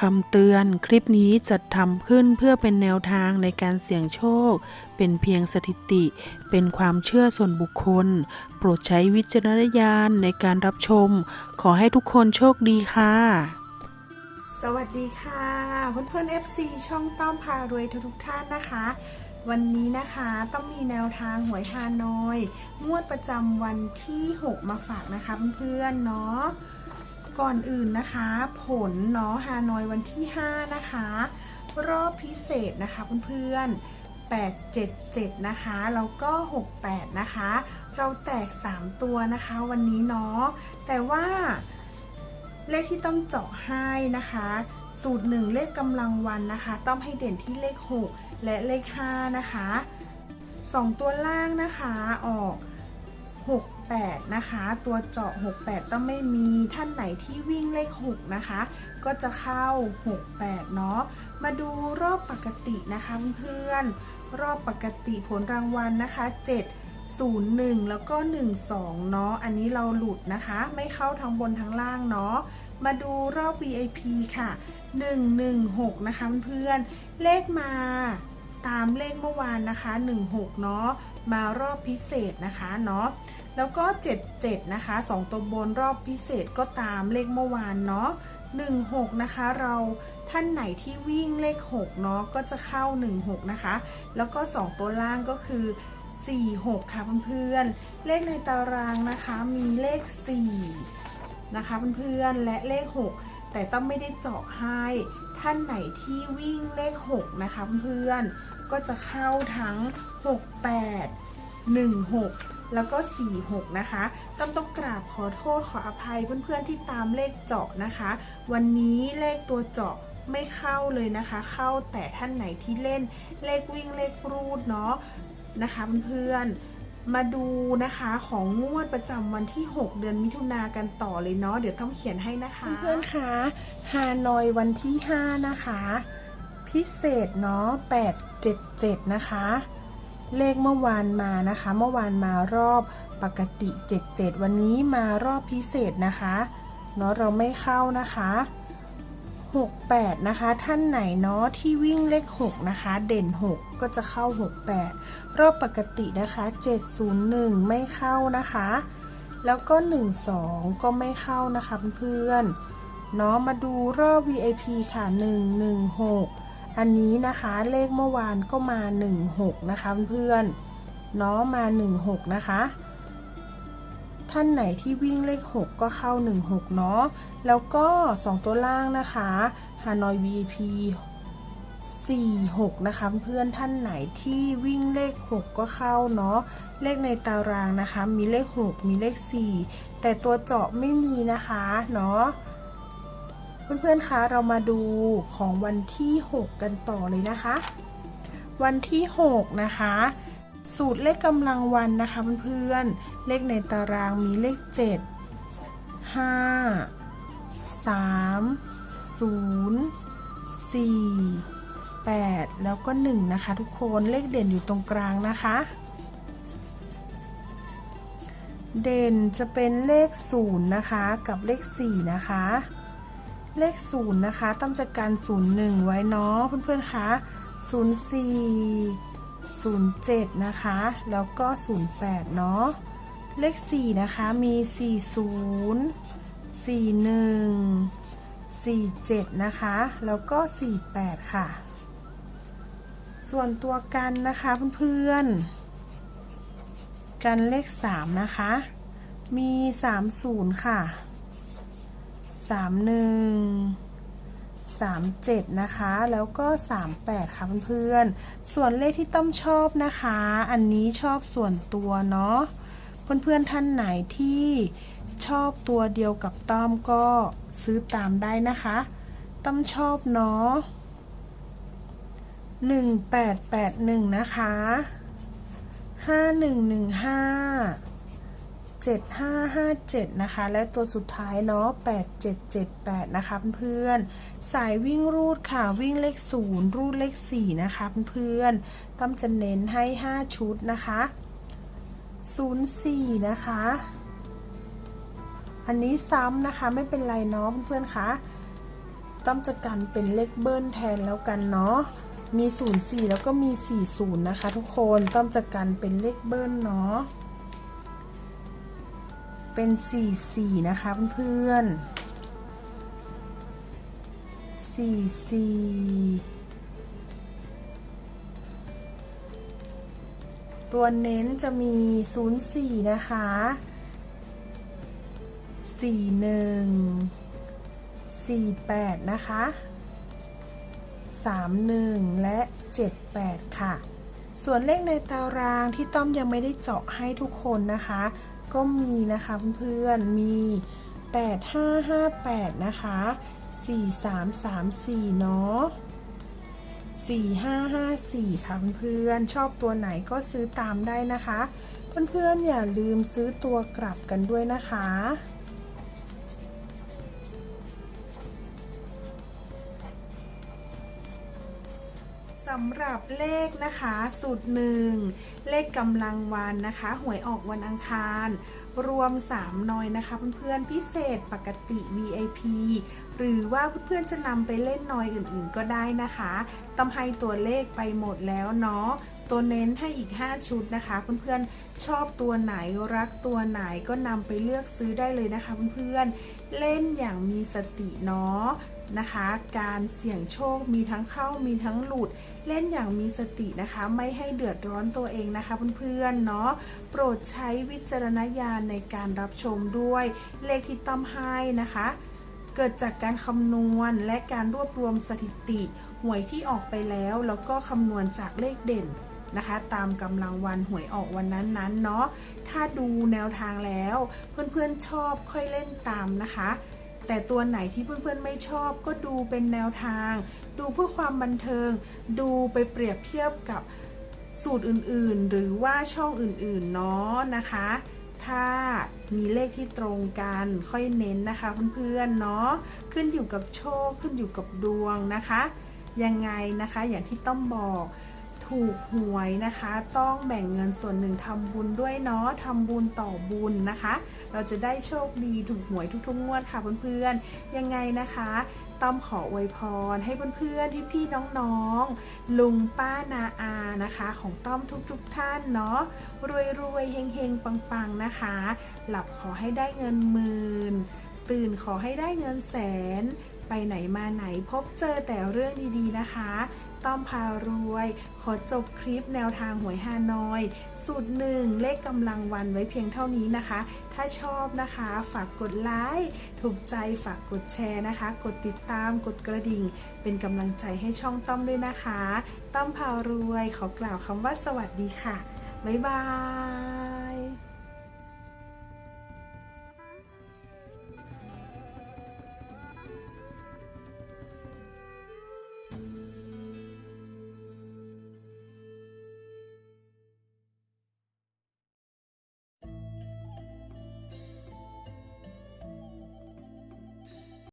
คำเตือนคลิปนี้จัดทำขึ้นเพื่อเป็นแนวทางในการเสี่ยงโชค เป็นเพียงสถิติ เป็นความเชื่อส่วนบุคคล โปรดใช้วิจารณญาณในการรับชม ขอให้ทุกคนโชคดีค่ะ สวัสดีค่ะเพื่อนเพื่อนๆ FC ช่องต้อมพารวยทุกๆท่านนะคะ วันนี้นะคะต้องมีแนวทางหวยฮานอย งวดประจำวันที่ 6 มาฝากนะคะเพื่อนๆเนาะ ก่อนอื่นนะคะ ผลเนาะฮานอยวันที่ 5 นะคะ รอบพิเศษนะคะเพื่อนๆ877 นะคะ แล้วก็ 68 นะคะ เราแตก 3 ตัวนะคะวันนี้เนาะแต่ว่าเลขที่ต้องเจาะให้นะคะสูตรหนึ่งเลขกำลังวันนะคะ ต้องให้เด่นที่เลข 6 และเลข 5 นะคะสองตัวล่างนะคะออก 68 นะคะ ตัวเจาะ 68 ต้องไม่มีท่านไหนที่วิ่งเลข 6 นะคะ ก็จะเข้า 68 เนาะมาดูรอบปกตินะคะเพื่อนรอบปกติผลรางวัลนะคะ 7 01 แล้วก็ 12 เนาะอันนี้เราหลุดนะคะ ไม่เข้าทั้งบนทั้งล่างเนาะมาดูรอบ VIP ค่ะ 116 นะคะเพื่อนเลขมาตามเลขเมื่อวานนะคะ 16 เนาะ มารอบพิเศษนะคะเนาะ แล้วก็ 77 นะคะ 2 ตัวบนรอบพิเศษก็ตามเลขเมื่อวานเนาะ16 นะคะ เราท่านไหนที่วิ่งเลข 6 เนาะก็จะเข้า 16 นะคะ แล้วก็ 2 ตัวล่างก็คือ 46 ค่ะเพื่อนๆ เลขในตารางนะคะมีเลข 4 นะคะเพื่อนๆ และเลข 6 แต่ต้องไม่ได้เจาะให้ท่านไหนที่วิ่งเลข 6 นะคะเพื่อนๆ ก็จะเข้าทั้ง 68 16 แล้วก็ 46 นะคะต้องต้องกราบขอโทษขออภัยเพื่อนๆที่ตามเลขเจาะนะคะ วันนี้เลขตัวเจาะไม่เข้าเลยนะคะ เข้าแต่ท่านไหนที่เล่นเลขวิ่งเลขรูดเนาะนะคะเพื่อนๆมาดูนะคะของงวดประจำวันที่ 6 เดือนมิถุนากันต่อเลยเนาะเดี๋ยวต้องเขียนให้นะคะ เพื่อนๆคะฮานอยวันที่ 5 นะคะ พิเศษเนาะ877 นะคะ เลขเมื่อวานมานะคะ เมื่อวานมารอบปกติ 77 วันนี้มารอบพิเศษนะคะเนาะเราไม่เข้านะคะ 68 นะคะ ท่านไหนเนาะที่วิ่งเลข 6 นะคะ เด่น 6 ก็จะเข้า 68 รอบปกตินะคะ 701 ไม่เข้านะคะ แล้วก็ 12 ก็ไม่เข้านะคะเพื่อนๆเนาะมาดูรอบ VIP ค่ะ 116 อันนี้นะคะเลขเมื่อวานก็มา 16 นะคะเพื่อนๆเนาะมา 16 นะคะ ท่านไหนที่วิ่งเลข 6 ก็เข้า 16 เนาะแล้วก็ 2 ตัวล่างนะคะฮานอย VIP 46 นะคะเพื่อนท่านไหนที่วิ่งเลข 6 ก็เข้าเนาะเลขในตารางนะคะ มีเลข 6 มีเลข 4 แต่ตัวเจาะไม่มีนะคะเนาะ เพื่อนๆคะเรามาดูของวันที่ 6 กันต่อเลยนะคะ วันที่ 6 นะคะ สูตรเลขกำลังวันนะคะเพื่อนๆเลขในตารางมีเลข 7 5 3 0 4 8 แล้วก็ 1 นะคะ ทุกคนเลขเด่นอยู่ตรงกลางนะคะ เด่นจะเป็นเลข 0 นะคะ กับเลข 4 นะคะ เลข0นะคะต้องจัดการ01ไว้เนาะเพื่อนๆคะ04 07นะคะ แล้วก็08เนาะเลข4นะคะมี40 41 47นะคะ แล้วก็48ค่ะ ส่วนตัวกันนะคะเพื่อนๆ กันเลข3นะคะ มี30ค่ะ 31 37นะคะ แล้วก็38ค่ะเพื่อนๆ ส่วนเลขที่ต้อมชอบนะคะ อันนี้ชอบส่วนตัวเนาะ เพื่อนๆท่านไหนที่ชอบตัวเดียวกับต้อมก็ซื้อตามได้นะคะ ต้อมชอบเนาะ1881นะคะ5115 7557 นะคะ และตัวสุดท้ายเนาะ8778 นะคะเพื่อนๆสายวิ่งรูดค่ะ วิ่งเลข 0 รูดเลข 4 นะคะเพื่อนๆต้อมจะเน้นให้ 5 ชุดนะคะ 04 นะคะ อันนี้ซ้ำนะคะไม่เป็นไรเนาะเพื่อนๆคะต้อมจะกันเป็นเลขเบิ้ลแทนแล้วกันเนาะมี 04 แล้วก็มี 40 นะคะ ทุกคนต้อมจะกันเป็นเลขเบิ้ลเนาะ เป็น 44 นะคะเพื่อนๆ44ตัวเน้นจะมี 04 นะคะ 41 48 นะคะ 31 และ 78 ค่ะ ส่วนเลขในตารางที่ต้อมยังไม่ได้เจาะให้ทุกคนนะคะ ก็มีนะคะเพื่อนๆมี 8558 นะคะ 4334 เนาะ4554 ค่ะเพื่อนๆชอบตัวไหนก็ซื้อตามได้นะคะ เพื่อนๆอย่าลืมซื้อตัวกลับกันด้วยนะคะำหรับเลขนะคะสูตรหนึ่งเลขกำลังวันนะคะ หวยออกวันอังคาร รวม 3 น้อยนะคะเพื่อนๆพิเศษปกติ VIP หรือว่าเพื่อนๆจะนำไปเล่นน้อยอื่นๆก็ได้นะคะต้องให้ตัวเลขไปหมดแล้วเนาะตัวเน้นให้อีก 5 ชุดนะคะ เพื่อนๆ ชอบตัวไหนรักตัวไหนก็นำไปเลือกซื้อได้เลยนะคะเพื่อนๆ เล่นอย่างมีสติเนาะ นะคะ การเสี่ยงโชคมีทั้งเข้ามีทั้งหลุด เล่นอย่างมีสตินะคะ ไม่ให้เดือดร้อนตัวเองนะคะเพื่อนๆเนาะโปรดใช้วิจารณญาณในการรับชมด้วยเลขที่ต้อมให้นะคะ เกิดจากการคำนวณและการรวบรวมสถิติ หวยที่ออกไปแล้วแล้วก็คำนวณจากเลขเด่นนะคะตามกำลังวันหวยออกวันนั้นๆเนาะถ้าดูแนวทางแล้ว เพื่อนๆชอบค่อยเล่นตามนะคะ แต่ตัวไหนที่เพื่อนๆไม่ชอบก็ดูเป็นแนวทาง ดูเพื่อความบันเทิง ดูไปเปรียบเทียบกับสูตรอื่นๆ หรือว่าช่องอื่นๆเนาะนะคะ ถ้ามีเลขที่ตรงกันค่อยเน้นนะคะเพื่อนๆเนาะขึ้นอยู่กับโชคขึ้นอยู่กับดวงนะคะ ยังไงนะคะอย่างที่ต้องบอก ถูกหวยนะคะ ต้องแบ่งเงินส่วนหนึ่งทำบุญด้วยเนาะทำบุญต่อบุญนะคะ เราจะได้โชคดีถูกหวยทุกๆงวดค่ะเพื่อนๆ ยังไงนะคะต้อมขออวยพรให้เพื่อนๆที่พี่น้องๆ ลุงป้านาอานะคะ ของต้อมทุกๆท่านเนาะรวยๆเฮงๆปังๆนะคะ หลับขอให้ได้เงินหมื่น ตื่นขอให้ได้เงินแสน ไปไหนมาไหนพบเจอแต่เรื่องดีๆนะคะ ต้อมพารวย ขอจบคลิปแนวทางหวยฮานอย สูตรหนึ่งเลขกำลังวันไว้เพียงเท่านี้นะคะ ถ้าชอบนะคะ ฝากกดไลค์ถูกใจฝากกดแชร์นะคะ กดติดตามกดกระดิ่ง เป็นกำลังใจให้ช่องต้อมด้วยนะคะ ต้อมพารวย ขอกล่าวคำว่าสวัสดีค่ะ บ๊ายบาย